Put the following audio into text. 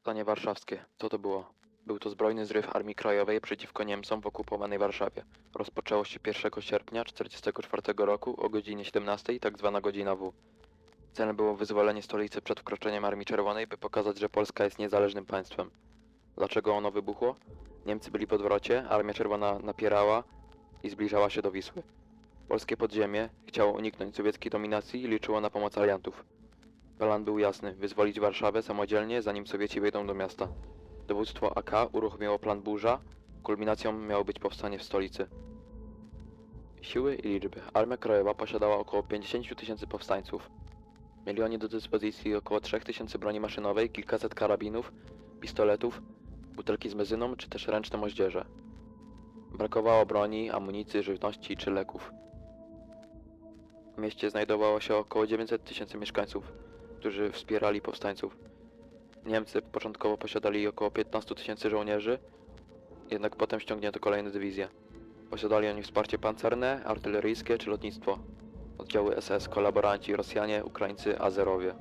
Powstanie warszawskie. Co to było? Był to zbrojny zryw Armii Krajowej przeciwko Niemcom w okupowanej Warszawie. Rozpoczęło się 1 sierpnia 1944 roku o godzinie 17, tak zwana godzina W. Celem było wyzwolenie stolicy przed wkroczeniem Armii Czerwonej, by pokazać, że Polska jest niezależnym państwem. Dlaczego ono wybuchło? Niemcy byli w odwrocie, Armia Czerwona napierała i zbliżała się do Wisły. Polskie podziemie chciało uniknąć sowieckiej dominacji i liczyło na pomoc aliantów. Plan był jasny: wyzwolić Warszawę samodzielnie, zanim Sowieci wejdą do miasta. Dowództwo AK uruchomiło plan Burza. Kulminacją miało być powstanie w stolicy. Siły i liczby. Armia Krajowa posiadała około 50 tysięcy powstańców. Mieli oni do dyspozycji około 3 tysięcy broni maszynowej, kilkaset karabinów, pistoletów, butelki z mezyną czy też ręczne moździerze. Brakowało broni, amunicji, żywności czy leków. W mieście znajdowało się około 900 tysięcy mieszkańców, którzy wspierali powstańców. Niemcy początkowo posiadali około 15 tysięcy żołnierzy, jednak potem ściągnięto kolejne dywizje. Posiadali oni wsparcie pancerne, artyleryjskie czy lotnictwo. Oddziały SS, kolaboranci, Rosjanie, Ukraińcy, Azerowie.